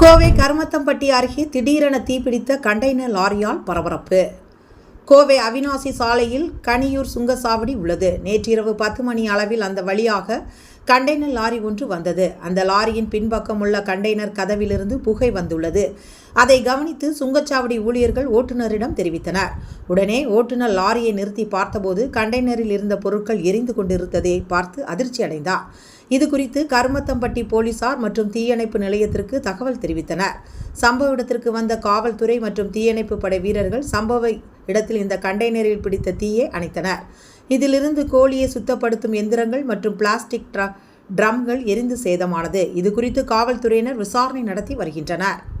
கோவை கருமத்தம்பட்டி அருகே திடீரென தீப்பிடித்த கண்டெய்னர் லாரியால் பரபரப்பு. கோவை அவினாசி சாலையில் கனியூர் சுங்கசாவடி உள்ளது. நேற்றிரவு பத்து மணி அளவில் அந்த வழியாக கண்டெய்னர் லாரி ஒன்று வந்தது. அந்த லாரியின் பின்பக்கம் உள்ள கண்டெய்னர் கதவிலிருந்து புகை வந்துள்ளது. அதை கவனித்து சுங்கச்சாவடி ஊழியர்கள் ஓட்டுநரிடம் தெரிவித்தனர். உடனே ஓட்டுநர் லாரியை நிறுத்தி பார்த்தபோது கண்டெய்னரில் இருந்த பொருட்கள் எரிந்து கொண்டிருந்ததை பார்த்து அதிர்ச்சி அடைந்தார். இது குறித்து கருமத்தம்பட்டி போலீசார் மற்றும் தீயணைப்பு நிலையத்திற்கு தகவல் தெரிவித்தனர். சம்பவ இடத்திற்கு வந்த காவல்துறை மற்றும் தீயணைப்பு படை வீரர்கள் சம்பவ இடத்தில் இந்த கண்டெய்னரில் பிடித்த தீயை அணைத்தனர். இதிலிருந்து கோழியை சுத்தப்படுத்தும் எந்திரங்கள் மற்றும் பிளாஸ்டிக் ட்ர ட்ரம்கள் எரிந்து சேதமானது. இது குறித்து காவல்துறையினர் விசாரணை நடத்தி வருகின்றனர்.